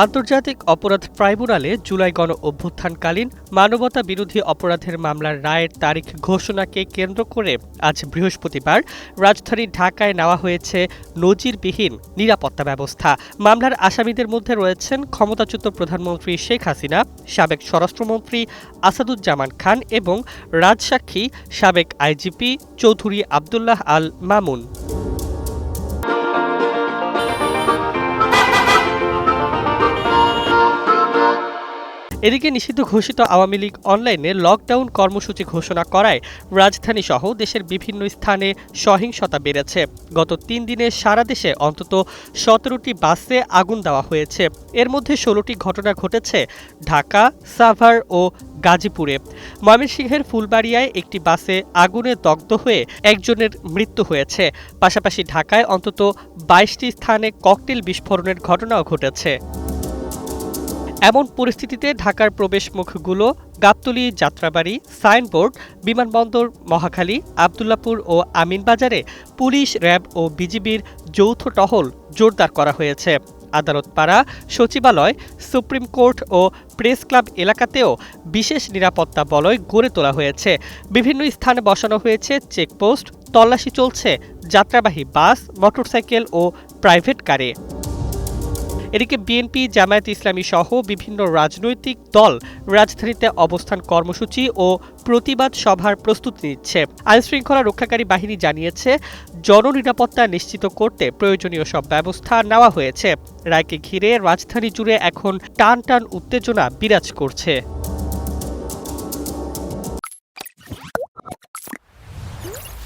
আন্তর্জাতিক অপরাধ ট্রাইব্যুনালে জুলাই গণ অভ্যুত্থানকালীন মানবতা বিরোধী অপরাধের মামলার রায়ের তারিখ ঘোষণাকে কেন্দ্র করে আজ বৃহস্পতিবার রাজধানী ঢাকায় নেওয়া হয়েছে নজিরবিহীন নিরাপত্তা ব্যবস্থা। মামলার আসামিদের মধ্যে রয়েছেন ক্ষমতাচ্যুত প্রধানমন্ত্রী শেখ হাসিনা, সাবেক স্বরাষ্ট্রমন্ত্রী আসাদুজ্জামান খান এবং রাজসাক্ষী সাবেক আইজিপি চৌধুরী আবদুল্লাহ আল মামুন। এদিকে নিষিদ্ধ ঘোষিত আওয়ামী লীগ অনলাইনে লকডাউন কর্মসূচি ঘোষণা করায় রাজধানী সহ দেশের বিভিন্ন স্থানে সহিংসতা বেড়েছে। গত তিন দিনে সারা দেশে অন্তত সতেরোটি বাসে আগুন দেওয়া হয়েছে। এর মধ্যে ষোলোটি ঘটনা ঘটেছে ঢাকা, সাভার ও গাজীপুরে। ময়মনসিংহের ফুলবাড়িয়ায় একটি বাসে আগুনে দগ্ধ হয়ে একজনের মৃত্যু হয়েছে। পাশাপাশি ঢাকায় অন্তত বাইশটি স্থানে ককটেল বিস্ফোরণের ঘটনাও ঘটেছে। এমন পরিস্থিতিতে ঢাকার প্রবেশমুখগুলো, গাবতলী যাত্রাবাড়ি, সাইনবোর্ড, বিমানবন্দর, মহাখালী, আবদুল্লাপুর ও আমিনবাজারে পুলিশ র্যাব ও বিজিবির যৌথ টহল জোরদার করা হয়েছে। আদালত পাড়া সচিবালয়, সুপ্রিম কোর্ট ও প্রেস ক্লাব এলাকাতেও বিশেষ নিরাপত্তা বলয় গড়ে তোলা হয়েছে। বিভিন্ন স্থানে বসানো হয়েছে চেকপোস্ট, তল্লাশি চলছে, যাত্রাবাহী বাস, মোটরসাইকেল ও প্রাইভেট কারে। এদিকে বিএনপি, জামায়াত ইসলামী সহ বিভিন্ন রাজনৈতিক দল রাজধানীতে অবস্থান কর্মসূচি ও প্রতিবাদ সভার প্রস্তুতি নিচ্ছে। আইনশৃঙ্খলা রক্ষাকারী বাহিনী জানিয়েছে, জননিরাপত্তা নিশ্চিত করতে প্রয়োজনীয় সব ব্যবস্থা নেওয়া হয়েছে। রায়কে ঘিরে রাজধানী জুড়ে এখন টান টান উত্তেজনা বিরাজ করছে।